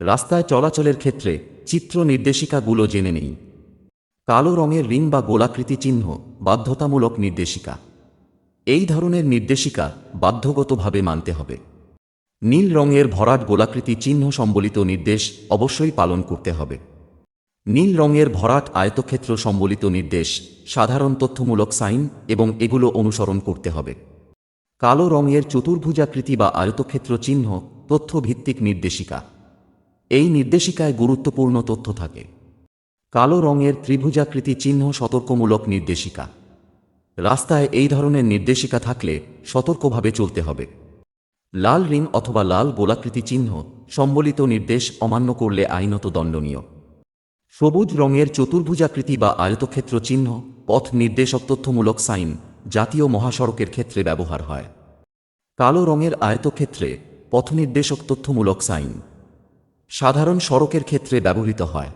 রাস্তায় চলাচলের ক্ষেত্রে চিত্র নির্দেশিকাগুলো জেনে নেই। কালো রঙের রিং বা গোলাকৃতি চিহ্ন বাধ্যতামূলক নির্দেশিকা। এই ধরনের নির্দেশিকা বাধ্যগতভাবে মানতে হবে। নীল রঙের ভরাট গোলাকৃতি চিহ্ন সম্বলিত নির্দেশ অবশ্যই পালন করতে হবে। নীল রঙের ভরাট আয়তক্ষেত্র সম্বলিত নির্দেশ সাধারণ তথ্যমূলক সাইন এবং এগুলো অনুসরণ করতে হবে। কালো রঙের চতুর্ভুজাকৃতি বা আয়তক্ষেত্র চিহ্ন তথ্যভিত্তিক নির্দেশিকা। এই নির্দেশিকায় গুরুত্বপূর্ণ তথ্য থাকে। কালো রঙের ত্রিভুজাকৃতি চিহ্ন সতর্কমূলক নির্দেশিকা। রাস্তায় এই ধরনের নির্দেশিকা থাকলে সতর্কভাবে চলতে হবে। লাল রিং অথবা লাল গোলাকৃতি চিহ্ন সম্বলিত নির্দেশ অমান্য করলে আইনত দণ্ডনীয়। সবুজ রঙের চতুর্ভুজাকৃতি বা আয়তক্ষেত্র চিহ্ন পথ নির্দেশক তথ্যমূলক সাইন জাতীয় মহাসড়কের ক্ষেত্রে ব্যবহার হয়। কালো রঙের আয়তক্ষেত্রে পথনির্দেশক তথ্যমূলক সাইন সাধারণ সড়কের ক্ষেত্রে ব্যবহৃত হয়।